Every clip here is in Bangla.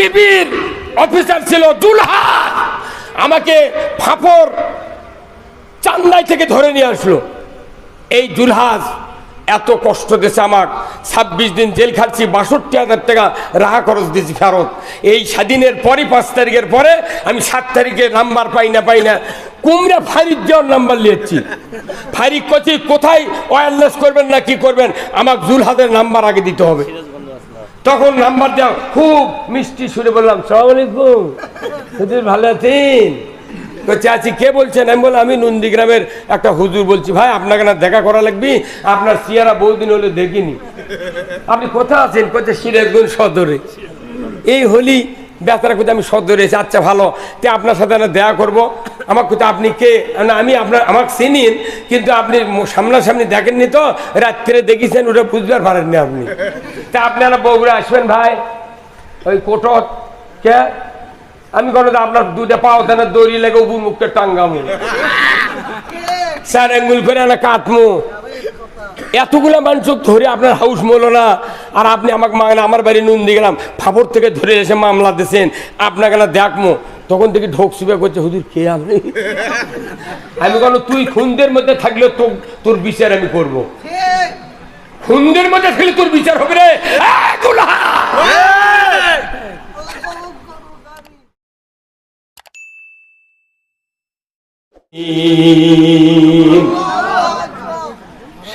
টিভির অফিসার ছিল দুলহা আমাকে ফাপর চান্দাই থেকে ধরে নিয়ে আসলো। এই দুলহাজ এত কষ্ট দিয়েছে আমার ছাব্বিশ দিন জেল খাচ্ছি বাষট্টি হাজার টাকা রাহা খরচ দিয়েছি ফেরত। এই স্বাধীনের পরে পাঁচ তারিখের পরে আমি সাত তারিখে নাম্বার পাই না পাই না, কুমড়া ফারিক যাওয়ার নাম্বার নিয়েছি ফারিক কচি, কোথায় ওয়ারলেস করবেন না কি করবেন? আমাকে জুলহাদের নাম্বার আগে দিতে হবে। তখন নাম্বার দেওয়া খুব মিষ্টি সুরে বললাম সালামালাইকুম হুজুর ভালো আছেন? বলছে, আছি। কে বলছেন? আমি বললাম, আমি নন্দীগ্রামের একটা হুজুর বলছি। ভাই, আপনাকে না দেখা করা লাগবি? আপনার সিয়ারা বহুদিন হলে দেখিনি। আপনি কোথায় আছেন? কোথায় সিরাজগঞ্জ সদরে। এই হলি বেচারা কোথায় আমি সদ্য এসে আচ্ছা ভালো। তে আপনার সাথে না দেখা করব? আমার কোথায় আপনি কে? না, আমি আপনার আমাকে চিনিন, কিন্তু আপনি সামনাসামনি দেখেননি তো? রাত্রে দেখিছেন, ওটা বুঝবার পারেননি আপনি। তা আপনারা বগুড়া আসবেন ভাই? ওই কোটক কে? আমি কোনো আপনার দুটা পাও দেন, দড়ি লেগে উবু মুখকে টাঙ্গামু। স্যার, আঙ্গুল করে না কাটমু। এতগুলা মানুষ ধরে আপনার হাউস মলো না আর আপনি আমাকে মাগনা, আমার বাড়ি নুন দিয়ে গেলাম ফাপড় থেকে ধরে এসে মামলা দিয়েছেন আপনাকে না দেখমো, তখন থেকে ঢোক সুবে করছে, হুজুর, কে আপনি? আমি কোনো তুই খুনদের মধ্যে থাকলে তো তোর বিচার আমি করব। খুনদের মধ্যে থাকলে তোর বিচার হবে রে। দুলহা!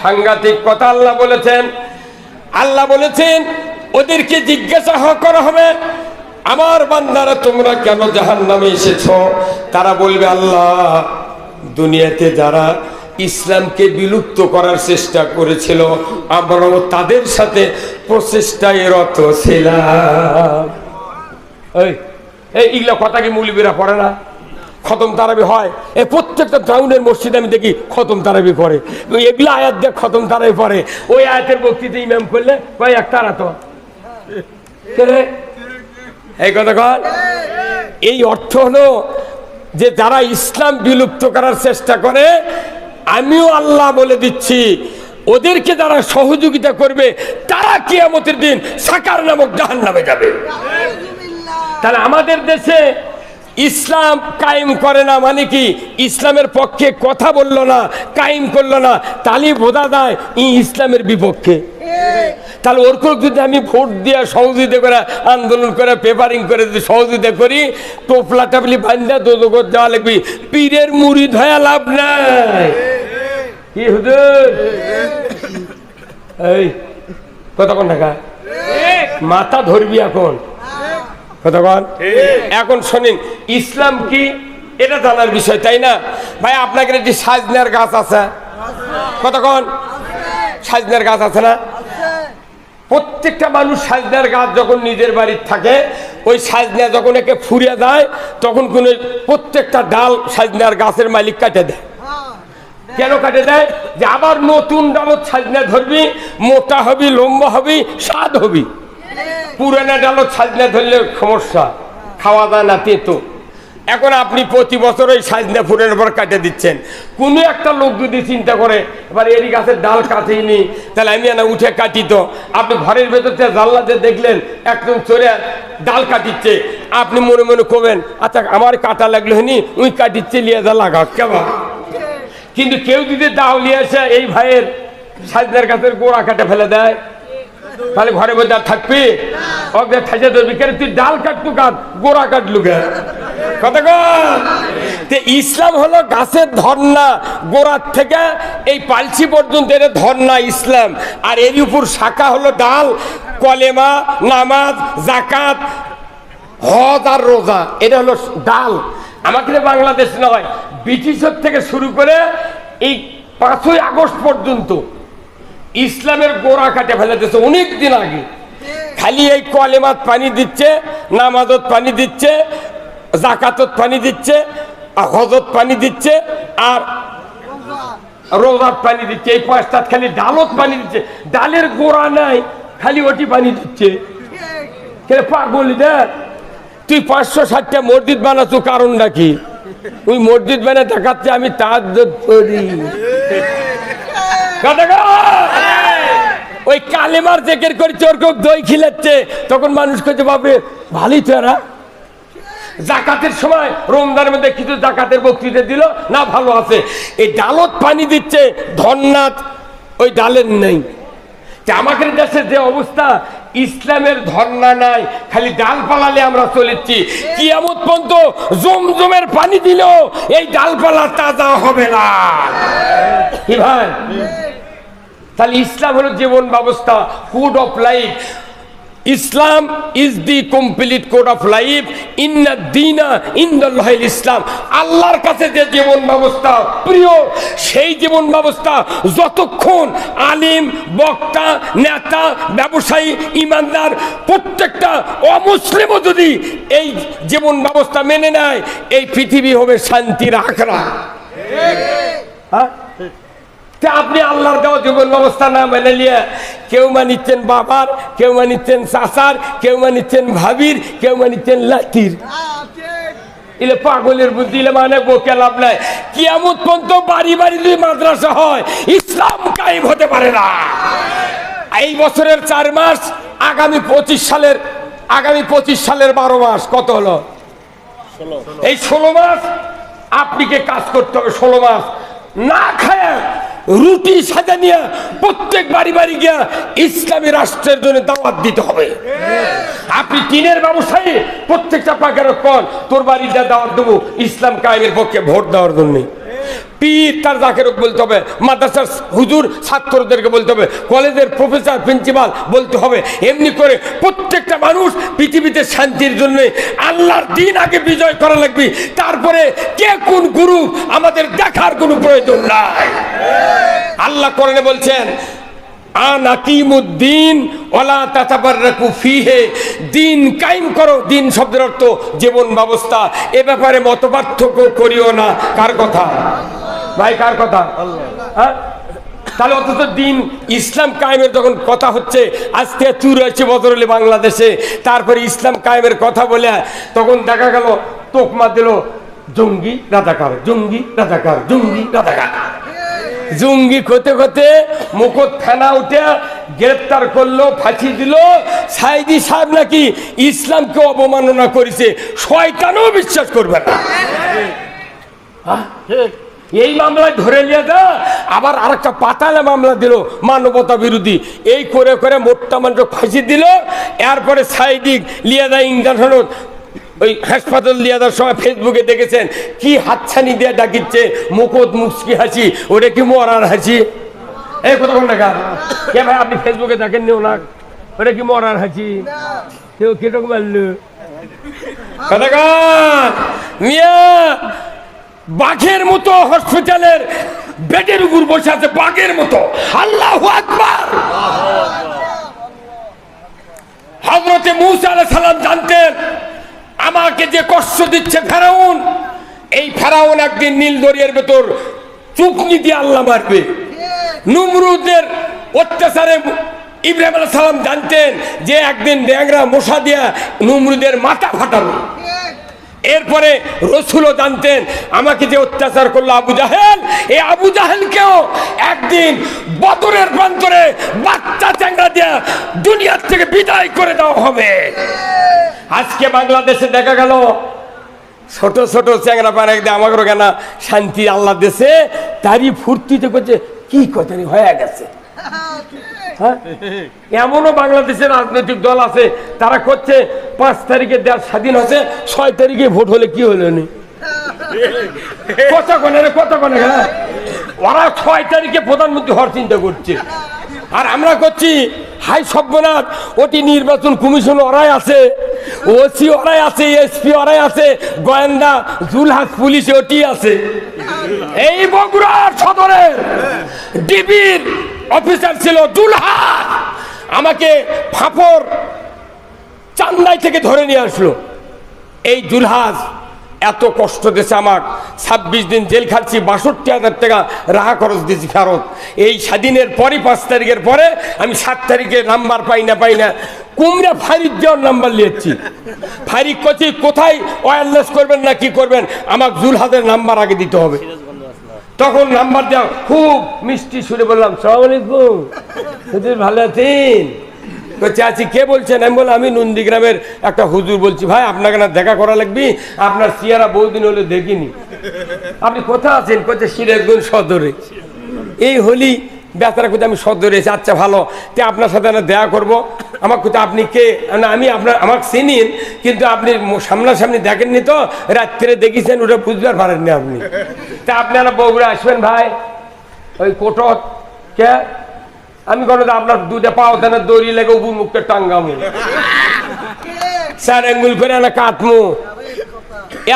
সাংঘাতিক কথা আল্লাহ বলেছেন। আল্লাহ বলেছেন, ওদেরকে জিজ্ঞাসা করা হবে, আমার বান্দারা তোমরা কেন জাহান নামে এসেছ? তারা বলবে, আল্লাহ, দুনিয়াতে যারা ইসলামকে বিলুপ্ত করার চেষ্টা করেছিল, আমরাও তাদের সাথে প্রচেষ্টায় রত ছিলাম। এই এই কথা কি মৌলবীরা পড়ে না? খতম তারাবি হয়। এই প্রত্যেকটা গ্রাউন্ডের মসজিদে আমি দেখি খতম তারাবি করে এগুলো আয়াত দেখ খতম তারাবি পড়ে। ওই আয়াতের বক্তৃতা ইমাম করলে কয় এক তারা তো। এই কথা কর এই অর্থ হলো যে যারা ইসলাম বিলুপ্ত করার চেষ্টা করে আমিও আল্লাহ বলে দিচ্ছি ওদেরকে যারা সহযোগিতা করবে তারা কিয়ামতের দিন সাকার নামক জাহান নামে যাবে তাহলে আমাদের দেশে ইসলাম কায়েম করে না মানে কি? ইসলামের পক্ষে কথা বলল না, কায়েম করল না। তালি বোঝা যায় ই ইসলামের বিপক্ষে। তাহলে ওর করে যদি আমি ভোট দিয়ে সহযোগিতা করে, আন্দোলন করে, পেপারিং করে যদি সহযোগিতা করি, টোপলা টাপলি বান্ধা দোদগত যাওয়া লাগবি। পীরের মুড়ি ধয়া লাভ নাই। কি হুজুর? এই কতক্ষণ টাকা মাথা ধরবি এখন। এখন শোনেন ইসলাম কি? এটা জানার বিষয় তাই না? ভাই আপনাকে একটি সাজনার গাছ আছে। কতক্ষণ সাজনার গাছ আছে না? প্রত্যেকটা মানুষ সাজনার গাছ যখন নিজের বাড়ির থাকে ওই সাজনা যখন একে ফুরিয়ে যায় তখন কোনো প্রত্যেকটা ডাল সাজনার গাছের মালিক কাটে দেয়। কেন কাটে দেয়? যে আবার নতুন ডালত সাজনা ধরবি মোটা হবি লম্বা হবি স্বাদ হবি। পুরানা ডালত সাজনা ধরলে সমস্যা। খাওয়া দাওয়া না তেতো এখন আপনি প্রতি বছর ওই সাজনা ফুরের উপর কাটে দিচ্ছেন। কোনো একটা লোক যদি চিন্তা করে, এবার এরই গাছের ডাল কাটেইনি তাহলে আমি না উঠে কাটি তো। আপনি ঘরের ভেতর থেকে জানলাতে দেখলেন, একদম চলে ডাল কাটিচ্ছে। আপনি মনে মনে করবেন আচ্ছা আমার কাটা লাগল হনি উই কাটিচ্ছে লিয়ে যা লাগা কেমন? কিন্তু কেউ যদি দাউলিয়ে আসে এই ভাইয়ের সাজনার গাছের গোড়া কাটে ফেলে দেয় তাহলে ঘরে আর থাকবি? ধরবি। কেন তুই ডাল কাটতু কাট গোড়া কাটলু তে ইসলাম হলো গাছের ধর্না গোড়ার থেকে এই পালসি পর্যন্ত এর ধর্না ইসলাম। আর এর উপর শাখা হলো ডাল, কলেমা, নামাজ জাকাত হজ আর রোজা। এটা হলো ডাল। আমাদের বাংলাদেশ নয়, ব্রিটিশের থেকে শুরু করে এই পাঁচই আগস্ট পর্যন্ত ইসলামের গোড়া কাটে ফেলেছে অনেক দিন আগে। খালি এই কলেমাত পানি দিচ্ছে, নামাজত পানি দিচ্ছে, জাকাতত পানি দিচ্ছে, হজত পানি দিচ্ছে, আর রোজাত পানি দিচ্ছে। এই পাঁচটা খালি ডালত পানি দিচ্ছে। ডালের গোড়া নাই, খালি ওটি পানি দিচ্ছে। পাগল দেখ, তুই পাঁচশো ষাটটা মসজিদ বানাচ্ছ কারণ নাকি ওই মসজিদ বানিয়ে দেখাচ্ছে আমি তার। ওই কালেমার জেকের করে চোর কোক দই খিলাচ্ছে। তখন মানুষ করছে বাপরে, ভালোই তো এরা। জাকাতের সময় রমজানের মধ্যে কিছু জাকাতের বক্তৃতা দিল, না, ভালো আছে। এই ডালত পানি দিচ্ছে, ধন্নাথ ওই ডালের নেই। আমাদের দেশের যে অবস্থা ইসলামের ধর্ণা নাই, খালি ডাল পালালে আমরা চলেছি। কিয়ামত পর্যন্ত জমজমের পানি দিলেও এই ডালপালা তাজা হবে না। কি ভাই তাহলে ইসলাম হলো জীবন ব্যবস্থা food of life Islam is the complete code of life ইন্না দিনা ইন্দাল্লাহ ইসলাম। আল্লাহর কাছে যে জীবন ব্যবস্থা প্রিয় সেই জীবন ব্যবস্থা যতক্ষণ আলিম বক্তা নেতা ব্যবসায়ী ইমানদার প্রত্যেকটা অমুসলিমও যদি এই জীবন ব্যবস্থা মেনে নেয় এই পৃথিবী হবে শান্তির আখড়া। হ্যাঁ? তা আপনি আল্লাহর দেওয়া জীবন ব্যবস্থা না মেনে নিয়ে কেউ মানিচ্ছেন বাবার কেউ মানিচ্ছেন চাচার কেউ মানিচ্ছেন ভাবির কেউ মানিচ্ছেন লাতির এলে পাগলের বুদ্ধি এলে মানে বকে লাভ নাই। কিয়ামত পর্যন্ত বাড়ি বাড়ি যদি মাদ্রাসা হয় ইসলাম কায়েম হতে পারে না। এই বছরের চার মাস আগামী পঁচিশ সালের আগামী পঁচিশ সালের বারো মাস কত হলো? এই ষোলো মাস আপনাকে কাজ করতে হবে ষোলো মাস? না খায় রুটি সাজা নিয়ে প্রত্যেক বাড়ি বাড়ি গিয়া ইসলামী রাষ্ট্রের জন্য দাওয়াত দিতে হবে। আপনি টিনের ব্যবসায়ী, প্রত্যেকটা পাকের কন তোর বাড়িটা দাওয়াত দেবো, ইসলাম কায়েমের পক্ষে ভোট দেওয়ার জন্য। পীর তার জাকের বলতে হবে, মাদ্রাসার হুজুর, ছাত্রদেরকে বলতে হবে, কলেজের প্রফেসর, প্রিন্সিপাল বলতে হবে। এমনি করে প্রত্যেকটা মানুষ পৃথিবীতে শান্তির জন্য আল্লাহর দিন আগে বিজয় করা লাগবে। তারপরে কে কোন গুরু, আমাদের দেখার কোনো প্রয়োজন নাই। আল্লাহ করেন বলছেন দিন কায়েম করো, দিন শব্দের অর্থ জীবন ব্যবস্থা। এ ব্যাপারে করিও না। কার কথা? ভাই, কার কথা? হ্যাঁ? তাহলে দিন ইসলাম কায়েমের যখন কথা হচ্ছে, আজ থেকে চুরাশি বাংলাদেশে। তারপরে ইসলাম কায়েমের কথা বলে তখন দেখা গেল, তোকমা দিল, জঙ্গি রাজাকার জঙ্গি রাজাকার জঙ্গি রাজাকার। জঙ্গি খতে খতে মুকুট থানা উঠে গ্রেপ্তার করল, ফাঁসি দিল। সাইদি সাহেব নাকি ইসলামকে অবমাননা করেছে, শয়তানও বিশ্বাস করবে না? এই মামলায় ধরে নিয়ে দা আবার আরেকটা পাতালে মামলা দিল, মানবতা বিরোধী। এই করে করে মোট্টা মানুষ ফাঁসি দিল। এরপরে সাইদিক দেয় ইঞ্জেকশন ওই হাসপাতাল দেওয়ার সময় ফেসবুকে দেখেছেন, কি হাতছানি দিয়ে ডাকিচ্ছে মুখত মুচকি হাসি ওটা কি মরার হাসি। এই কথা কোন দেখা কে ভাই, আপনি ফেসবুকে দেখেননি ওনার? ওটা কি মরার হাসি। কেউ কীরকম মারলো কথা মিয়া, বাঘের মতো হসপিটালের বেডের উপর বসে আছে, বাঘের মতো। আল্লাহ আকবার। হজরতে মুসা আলাইহিস সালাম জানতেন আমাকে যে কষ্ট দিচ্ছে ফেরাউন, এই ফেরাউন একদিন নীল দরিয়ার ভেতর চুকনি দিয়ে আল্লাহ মারবে। নুমরুদের অত্যাচারে ইব্রাহিম আলাইহিস সালাম জানতেন যে একদিন ড্যাংরা মশা দিয়া নুমরুদের মাথা ফাটাবে। এরপরে রসুলও জানতেন, আমাকে যে অত্যাচার করল আবু জাহেল, এই আবু জাহেলকেও একদিন বদরের প্রান্তরে বাচ্চা চ্যাংরা দিয়া দুনিয়ার থেকে বিদায় করে দেওয়া হবে আজকে বাংলাদেশে দেখা গেল, ছোট ছোট চ্যাংরা পাড়া একদম আমাকে কেনা শান্তি আল্লাহ দেশে, তারই ফুর্তিতে করছে কি কথা হয়ে গেছে? এমনও বাংলাদেশের রাজনৈতিক দল আছে, তারা করছে, পাঁচ তারিখে দেশ স্বাধীন হচ্ছে ছয় তারিখে ভোট হলে কি হলো নি? কথা কনে কথা কনে হ্যাঁ? ওরা ছয় তারিখে প্রধানমন্ত্রী হওয়ার চিন্তা করছে। আর আমরা করছি, হাই সভ্যনাথ ওটি নির্বাচন কমিশন ওরাই আছে, ওসি ওরাই আছে, এসপি ওরাই আছে, গোয়েন্দা, জুলহাস পুলিশ ওটি আছে। এই বগুড়ার সদরের, ডিবির অফিসার ছিল জুলহাস আমাকে ফাফর চান্দাই থেকে ধরে নিয়ে আসলো। এই জুলহাস এত কষ্ট দিয়েছে আমার ছাব্বিশ দিন জেল খাচ্ছি বাষট্টি হাজার টাকা রাহা খরচ দিয়েছি ফেরত। এই স্বাধীনের পরে পাঁচ তারিখের পরে আমি সাত তারিখে নাম্বার পাই না পাই না, কুমড়া ফারিক দেওয়ার নাম্বার নিয়েছি। ফারিক করছি কোথায় ওয়ারলেস করবেন না কি করবেন? আমার জুলহাদের নাম্বার আগে দিতে হবে। তখন নাম্বার দেওয়া, খুব মিষ্টি সুরে বললাম, সালাম আলাইকুম, হুজুর ভালো আছেন? আছি, কে বলছেন? আমি বললাম, আমি নন্দীগ্রামের একটা হুজুর বলছি, ভাই, আপনাকে না দেখা করা লাগবি? আপনার সিয়ারা বহুদিন হলে দেখিনি। আপনি কোথায় আছেন? কোথায় সিরাজগঞ্জ সদরে। এই হলি বেচারা কোথায় আমি সদরে এসে আচ্ছা ভালো। তে আপনার সাথে না দেখা করব? আমার কোথায় আপনি কে? না আমি আপনার আমাকে চিনিন কিন্তু আপনি সামনাসামনি দেখেননি তো রাত্রে দেখেছেন ওটা বুঝবার পারেননি আপনি। তা আপনারা বগুড়া আসবেন ভাই ওই কোটক কে? আমি কোনো আপনার দুটা পাও দেন দড়ি লেগে উপর মুখটা টাঙ্গামু স্যার আঙ্গুল করে না কাটমু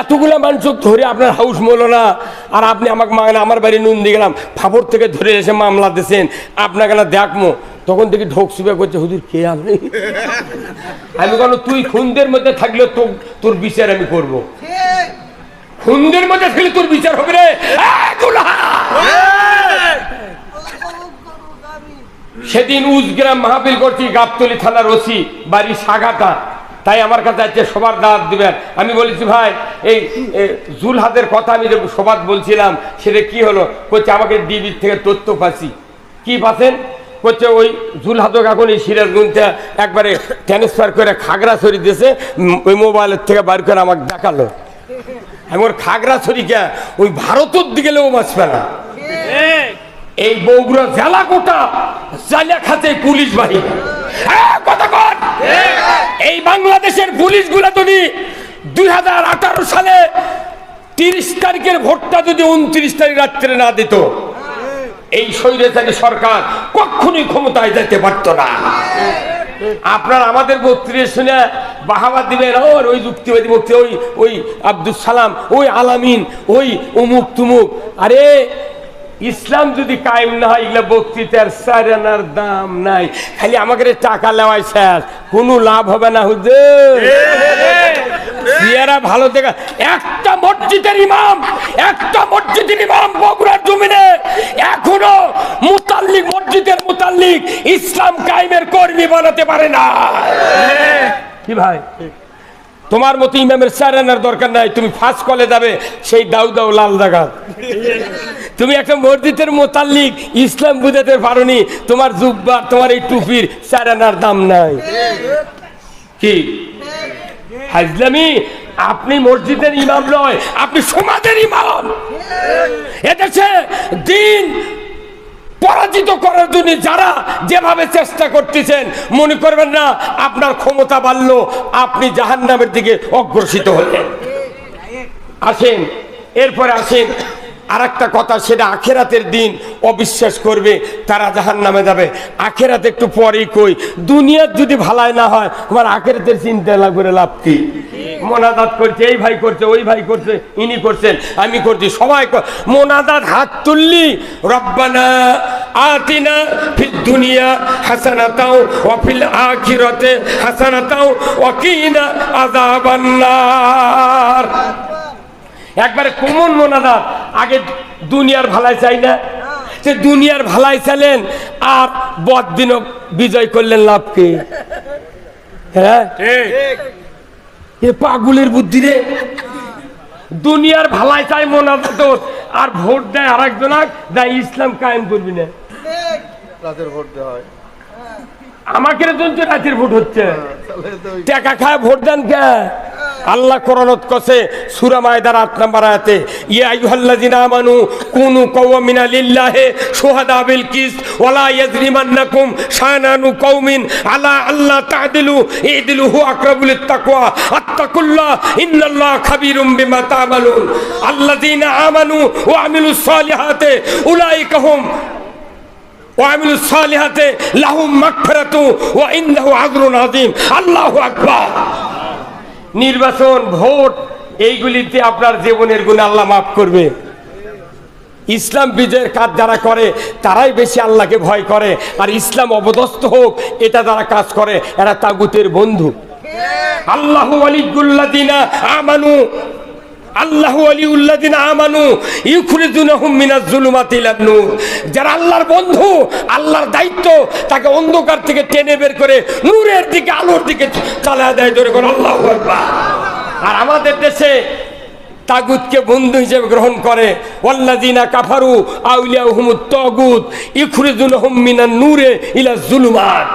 এতগুলো মানুষ ধরে আপনার হাউস মলো না আর আপনি আমাকে মাগনা, আমার বাড়ি নুন দিয়ে গেলাম ফাপড় থেকে ধরে এসে মামলা দিয়েছেন আপনাকে না দেখমো তখন থেকে ঢোক সুবে করছে হুজুর, কে আপনি? আমি কোনো তুই খুনদের মধ্যে থাকলে তো তোর বিচার আমি করব। খুনদের মধ্যে থাকলে তোর বিচার হবে রে। সেদিন উজগ্রাম মাহফিল করছি, গাবতলি থানার ওসি, বাড়ি সাগাটা। তাই আমার কাছে আছে সবার দাঁত দিবেন। আমি বলেছি ভাই এই এ, জুলহাদের কথা আমি যে সবাদ বলছিলাম সেটা কি হলো? করছে আমাকে ডিবির থেকে তথ্য পাচ্ছি। কি পাচ্ছেন? করছে ওই জুলহাদক এখন এই সিরাজগঞ্জটা একবারে ট্রান্সফার করে খাগড়াছড়ি দিয়েছে উম, ওই মোবাইলের থেকে বার করে আমাকে দেখাল। আমি ওর খাগড়াছড়িকে ওই ভারতের দিকে লোক বাঁচবে না। এই বগুড়া জেলা কোটা জালিয়া খাতে পুলিশ বাহিনী। এই বাংলাদেশের পুলিশগুলা যদি দুই হাজার আঠারো সালে তিরিশ তারিখের ভোটটা যদি উনত্রিশ তারিখ রাত্রে না দিত, এই স্বৈরাচারী সরকার কখনোই ক্ষমতায় যেতে পারত না। আপনার আমাদের বক্তৃতা শুনে বাহাবা দিবেন, ওর ওই যুক্তিবাদী বক্তৃ ওই ওই আব্দুল সালাম, ওই আলামিন, ওই উমুক তুমুক আরে ইসলাম যদি কায়েম না হয় এগুলো বক্তৃতার সারানার দাম নাই। খালি আমাকে টাকা লেওয়াই স্যার কোনো লাভ হবে না হুজুর। সিয়ারা ভালো দেখা একটা মসজিদের ইমাম একটা মসজিদের ইমাম বগুড়ার জমিনে এখনও মুতাল্লিক মসজিদের মুতাল্লিক ইসলাম কায়েমের কর্মী বানাতে পারে না। কি ভাই? তোমার মতো ইমামের সারানার দরকার নাই তুমি ফার্স্ট কলে যাবে সেই দাউ দাউ লাল জায়গা তুমি একটা মসজিদের মোতাল্লিক, ইসলাম বুঝাতে পারোনি, তোমার জুব্বা, তোমার এই টুপির সারানার দাম নাই। কি? হাজলামি? আপনি মসজিদের ইমাম নয়, আপনি সমাজের ইমাম। এদেশে দিন পরাজিত করার জন্য যারা যেভাবে চেষ্টা করতেছেন, মনে করবেন না, আপনার ক্ষমতা বাড়লো, আপনি জাহান্নামের দিকে অগ্রসিত হলেন। আসেন, এরপরে আসেন। আর একটা কথা, সেটা আখেরাতের দিন অবিশ্বাস করবে, তারা জাহান নামে যাবে। আখেরাত একটু পরেই কই দুনিয়ার যদি ভালাই না হয়, তোমার আখেরাতের চিন্তা না করে লাভ কি? মোনাজাত করছে, এই ভাই করছে, ওই ভাই করছে, ইনি করছেন, আমি করছি, সবাই মোনাজাত হাত তুললি, রব্বানা আতিনা ফিদ দুনিয়া হাসানাতাও, ওয়া ফিল আখিরাতে হাসানাতাও, ওয়া কিনা আযাবান্নার। একবারে কমন মোনাজাত। আগে দুনিয়ার ভালাই চাই না। যে দুনিয়ার ভালাই চাইলেন আর বদিনও বিজয় করলেন লাভ কি? হ্যাঁ? এ পাগুলের বুদ্ধি রে। দুনিয়ার ভালাই চাই মোনাজাত আর ভোট দেয় আর একজন দেয় ইসলাম কায়েম করবি না। রাতের ভোট দেওয়া হয়। আমাকে রাতের ভোট হচ্ছে। তাহলে টাকা খায় ভোট দেন কে? আল্লাহ কোরআনত কসে সূরা মায়দার 8 নম্বর আয়াতে ইয়া আইয়ুহাল্লাযিনা আমানু কুনু কওমিনা লিল্লাহি শুহাদা বিল কিস ওয়ালা ইয়াজরিমান্নাকুম শানানু কওমিন আলা আল্লাহ তা'দিলু ইদিলু হু আকরাবু লিত্তাকওয়া আত্তাকুল্লাহ ইন্নাল্লাহ খাবীরুম বিমা তা'মালুন আল্লাযিনা আমানু ওয়া আমিলুস সালিহাতি উলাইকা হুম وعملوا الصالحات لهم مغفرة وعنده أجر عظيم الله أكبر নির্বাচন, ভোট, এইগুলিতে আপনার জীবনের গুণ আল্লাহ মাফ করবে। ইসলাম বিজয়ের কাজ যারা করে, তারাই বেশি আল্লাহকে ভয় করে। আর ইসলাম অবদস্ত হোক, এটা যারা কাজ করে, এরা তাগুতের বন্ধু। আল্লাহ আলিগুল্লাদিনা আমানু আল্লাহর বন্ধু, আল্লাহর দায়িত্ব, তাকে অন্ধকার থেকে টেনে বের করে নূরের আলোর দিকে দেয় আর আমাদের দেশে তাগুতকে বন্ধু হিসেবে গ্রহণ করে। কাফারু আউলিয়াহুমুত তাগুত ইখরিজুনহুম মিনান নূরে ইলা জুলুমাত।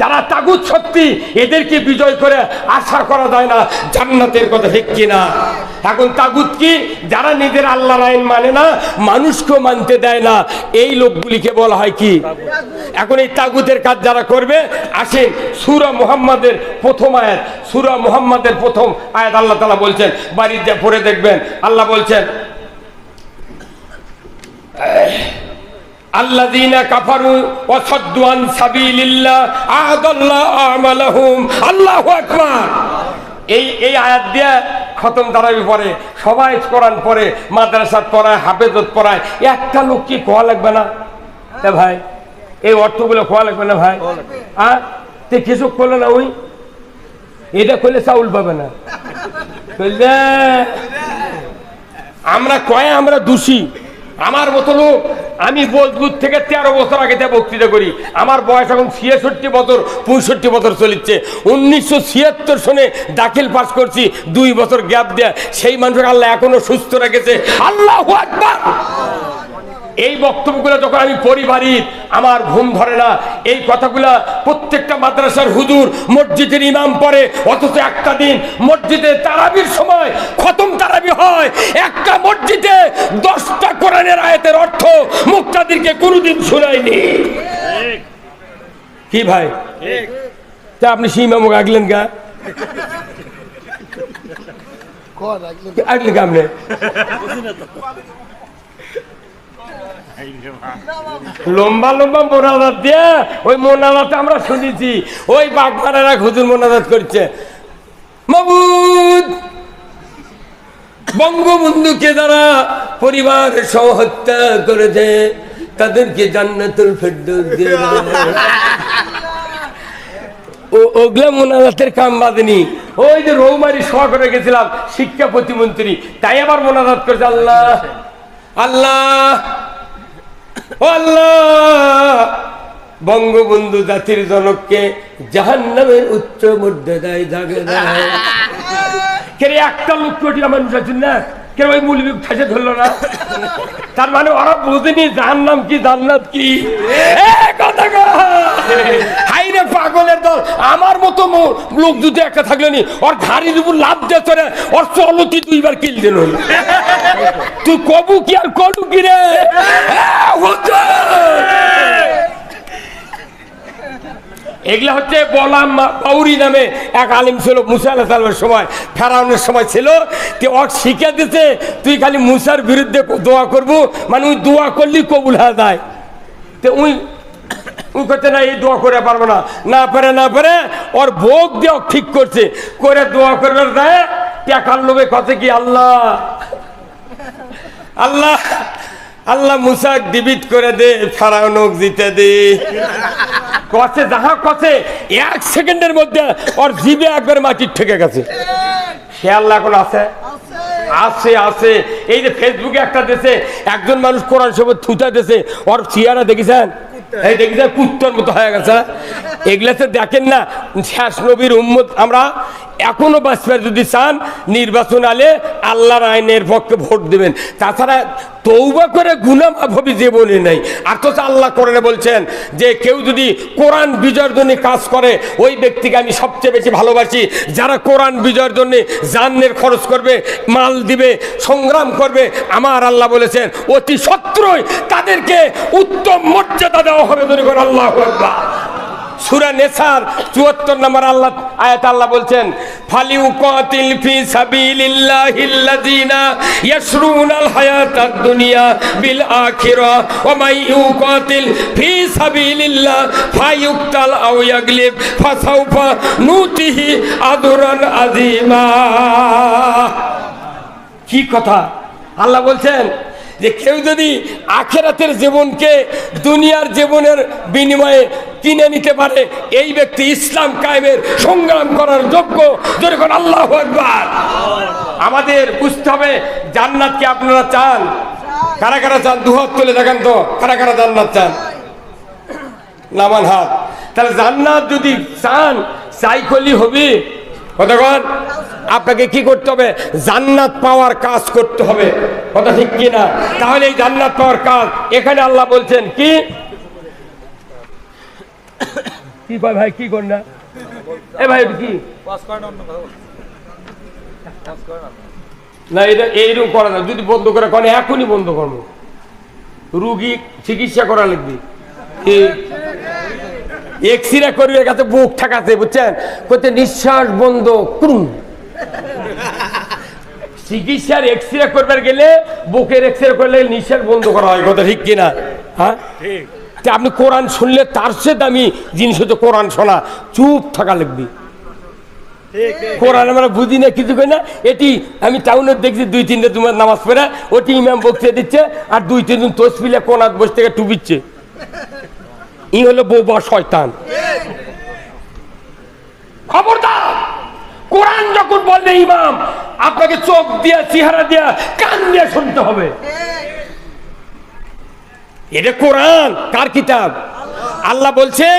যারা তাগুত সত্যি এদেরকে বিজয় করে আশা করা যায় না, জান্নাতের কথা ঠিক কিনা? এখন তাগুত কি? যারা নিজের আল্লাহর আইন মানে না মানুষকে মানতে দেয় না। এই লোকগুলিকে বলা হয় কি? এখন এই তাগুতের কাজ যারা করবে, আসেন, সুরা মুহাম্মাদের প্রথম আয়াত। সুরা মুহাম্মাদের প্রথম আয়াত আল্লাহ তালা বলছেন, বাড়ির যা পড়ে দেখবেন। আল্লাহ বলছেন কাফারু এই এই দিয়ে খতম পরে, সবাই মাদ্রাসাত পড়ায়, হাফেজত পড়ায়, একটা লোক কি লাগবে না? ভাই, এই লাগবে না ভাই? হ্যাঁ কিছু করল না ওই? এটা করলে চাউল পাবে না। আমরা কয়ে আমরা দোষী। আমার মতো লোক আমি বোধবুদ থেকে তেরো বছর আগে থেকে বক্তৃতা করি। আমার বয়স এখন ছিয়াষট্টি বছর, পঁয়ষট্টি বছর চলিচ্ছে। উনিশশো ছিয়াত্তর সনে দাখিল পাশ করছি, দুই বছর গ্যাপ দেয়া। সেই মানুষের আল্লাহ এখনও সুস্থ রেখেছে। আল্লাহ এই বক্তব্যগুলো যখন আমি বাড়ির আমার ঘুম ধরে না। এই কথাগুলা প্রত্যেকটা মাদ্রাসার হুজুর মসজিদের ইমাম পড়ে অথচ একটা দিন মসজিদে তারাবির সময় খতম তারাবি হয়। একটা মসজিদে দশটা কোরআনের আয়াতের অর্থ মুক্তাদিরকে কোনোদিন শোনায়নি। কি ভাই? তা আপনি সেই ইমামকে আগলেন গা? আগলেন গা আপনি? লম্বা লম্বা মোনাজাত দিয়ে, ওই মোনাজাতে আমরা শুনেছি। ওই বাগমারেরা হুজুর মোনাজাত করছে। মাবুদ! বঙ্গবন্ধুকে যারা পরিবার সহ হত্যা করেছে, তাদেরকে জান্নাতুল ফেরদৌস দিয়ে ওগুলা মোনাজাতের কাম বাঁধেনি। ওই যে রৌমারি সহ করে গেছিলাম, শিক্ষা প্রতিমন্ত্রী, তাই আবার মোনাজাত করেছে। আল্লাহ! আল্লাহ! বঙ্গবন্ধু জাতির জনককে জাহান নামের উচ্চ মর্যাদায় জাগে দেয়। একটা লোক কোটি মানুষ আছেন না কে ওই মূলবি ঠেসে ধরলো না তার মানে ওরা বোঝেনি যার নাম কি, জান্নাত কি এ কথা কয়। হাই রে পাগলের দল, আমার মতো লোক যদি একটা থাকলে নি, ওর ঘাড়ির উপর লাভ দিয়ে তোরে ওর চলতি দুইবার কিল হইল তুই কবু কি আর কলু কি রে! এগুলা হচ্ছে বলাম পাউরি নামে এক আলিম ছিল মুসা আল্লাহ সাল্লামের সময়, ফেরাউনের সময় ছিল। তে ওর শিখে দিতে তুই খালি মুসার বিরুদ্ধে দোয়া করব মানে ওই দোয়া করলি কবুল হয়ে যায়। তো উই উই করতে না, এই দোয়া করে পারব না। না পারে না পারে, ওর ভোগ দিয়ে ঠিক করছে। করে দোয়া করবে দেয় টাকার লোভে কত কি, আল্লাহ? আল্লাহ আল্লাহ মুসাক ডিবিট করে দে ফেরাউনক জিতে দে। কষে যাহা কষে এক সেকেন্ডের মধ্যে ওর জিবে একবার মাটির ঠেকে গেছে। সে আল্লাহ এখন আছে? আছে আছে। এই যে ফেসবুকে একটা দেশে একজন মানুষ কোরআন সব থুতা দেশে ওর চেয়ারা দেখেছেন? এই দেখেছেন, কুত্তর মতো হয়ে গেছে। এগুলাতে দেখেন না, শেষ নবীর উম্মত আমরা এখনও বাঁচবার যদি চান, নির্বাচন আলে আল্লাহর আইনের পক্ষে ভোট দেবেন। তাছাড়া তৌবা করে গুনাম ভাবি জীবনে নেই। আর তো আল্লাহ করে বলছেন যে কেউ যদি কোরআন বিজয়ের জন্য কাজ করে, ওই ব্যক্তিকে আমি সবচেয়ে বেশি ভালোবাসি। যারা কোরআন বিজয়ের জন্য জান্নের খরচ করবে, মাল দিবে, সংগ্রাম করবে, আমার আল্লাহ বলেছেন, অতি সত্রই তাদেরকে উত্তম মর্যাদা দেওয়া হবে ধরে করে আল্লাহ। সুরা নেসার চুয়াত্তর নম্বর আল্লাহ আয়াত আল্লাহ বলছেন ফালিউ কাতিল ফি সাবিলিল্লাহিল্লাযিনা ইয়াশরুনাল হায়াতাদ দুনিয়া বিল আখিরা ওয়া মাই ইউকাতিল ফি সাবিলিল্লাহ ফায়ুক্তাল আও ইয়াগলিব ফাসাউফা নুতিহি আদরান আযীমা। কি কথা? আল্লাহ বলছেন যে কেউ যদি আখেরাতের জীবনকে দুনিয়ার জীবনের বিনিময়ে কিনে নিতে পারে, এই ব্যক্তি ইসলাম কায়েমের সংগ্রাম করার যোগ্য। যেরকম আল্লাহ একবার আমাদের বুঝতে হবে, জান্নাত কি আপনারা চান? কারা কারা চান? দুহাত তুলে দেখেন তো, কারা কারা জান্নাত চান? নামান হাত। তাহলে জান্নাত যদি চান চাই করলি হবি কতক্ষণ আপনাকে কি করতে হবে? জান্নাত পাওয়ার কাজ করতে হবে। কথা ঠিক কি না? তাহলে এই জান্নাত পাওয়ার কাজ, এখানে আল্লাহ বলছেন কি? কি ভাই কি কর না? এ ভাই কি? না, এটা এইরকম করা না যদি বন্ধ করে কোন এখনই বন্ধ করব। রুগী চিকিৎসা করা লাগবে। এক্সরে করবে কাছে বুক ঠাকাতে বুঝছেন? করতে নিঃশ্বাস বন্ধ করুন চিকিৎসার এক্সরে করবার গেলে বুকের এক্সরে করলে নিঃশ্বাস বন্ধ করা হয় কথা ঠিক কিনা? হ্যাঁ? তা আপনি কোরআন শুনলে তার সে দামি জিনিস হচ্ছে কোরআন শোনা চুপ থাকা লাগবে। কোরআন আমরা বুঝি না কিছু কই না? এটি আমি টাউনে দেখছি দুই তিনটে তোমার নামাজ পড়ে ওটি ইমাম বক্তৃতা দিচ্ছে আর দুই তিনজন তসপিলে কোনাত বসে থেকে টুবিচ্ছে ই হলো বৌবা শয়তান। খবরদার, কোরআন যখন বললে ইমাম, আপনাকে চোখ দিয়া, চেহারা দিয়া, কান দিয়ে শুনতে হবে। এটা কোরআন, কার কিতাব? আল্লাহ বলছেন,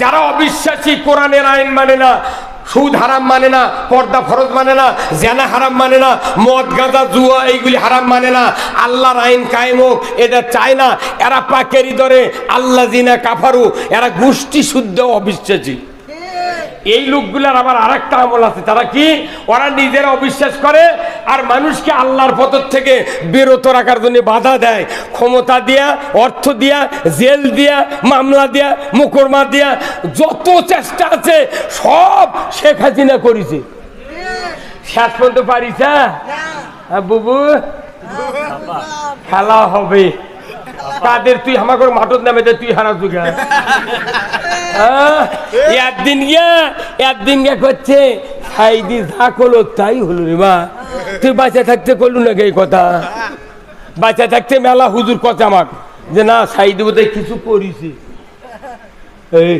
যারা অবিশ্বাসী কোরআনের আইন মানে না সুদ হারাম মানে না পর্দা ফরজ মানে না জেনা হারাম মানে না মদ গাঁজা জুয়া এইগুলি হারাম মানে না। আল্লাহর আইন কায়েম হোক এটা চায় না এরা পাকেরি ধরে আল্লাহ জিনা কাফারু এরা গোষ্ঠী শুদ্ধ অবিশ্বাসী। এই লোকগুলার আবার আরেকটা আমল আছে তারা কি? ওরা নিজেরা অবিশ্বাস করে আর মানুষকে আল্লাহর পথ থেকে বিরত রাখার জন্য বাধা দেয়। ক্ষমতা দিয়া অর্থ দিয়া জেল দিয়া মামলা দিয়া মোকরমা দিয়া যত চেষ্টা আছে সব শেখ হাসিনা করেছে। শেষ পর্যন্ত পারিস হ্যাঁ? হ্যাঁ, বুবু? খেলা হবে। তাদের তুই আমাকে মাঠত নামে তুই হারা তুই একদিন গিয়া একদিন গিয়া করছে সাইদি যা করল তাই হলো রে মা। তুই বাঁচা থাকতে করলু না এই কথা? বাঁচা থাকতে মেলা হুজুর কথা আমাক যে না, সাইদি বোধ কিছু করিস এই